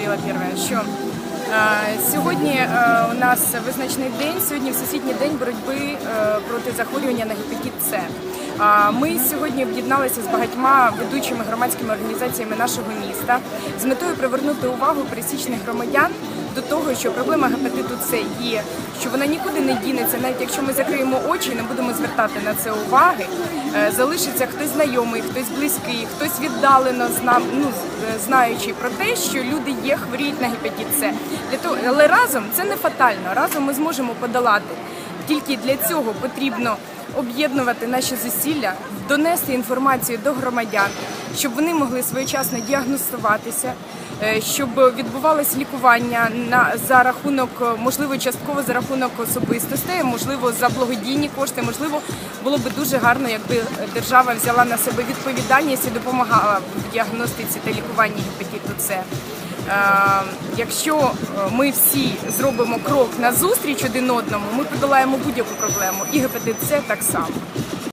говорила перше, що сьогодні у нас визначний день, сьогодні всесвітній день боротьби проти захворювання на гепатит С. Ми сьогодні об'єдналися з багатьма ведучими громадськими організаціями нашого міста з метою привернути увагу пересічних громадян до того, що проблема гепатиту С є, що вона нікуди не дінеться, навіть якщо ми закриємо очі і не будемо звертати на це уваги. е, Залишиться хтось знайомий, хтось близький, хтось віддалено зна, ну, е, знаючи про те, що люди є хворіють на гепатит С. Але разом це не фатально. Разом ми зможемо подолати. Тільки для цього потрібно об'єднувати наші зусилля, донести інформацію до громадян, щоб вони могли своєчасно діагностуватися, е, щоб відбувалось лікування на за рахунок, е, можливо, частково за рахунок особистостей, можливо, за благодійні кошти. Можливо, було би дуже гарно, якби держава взяла на себе відповідальність і допомагала в діагностиці та лікуванні гепатиту С. Е, Якщо ми всі зробимо крок назустріч один одному, ми подолаємо будь-яку проблему, і гепатит С так some.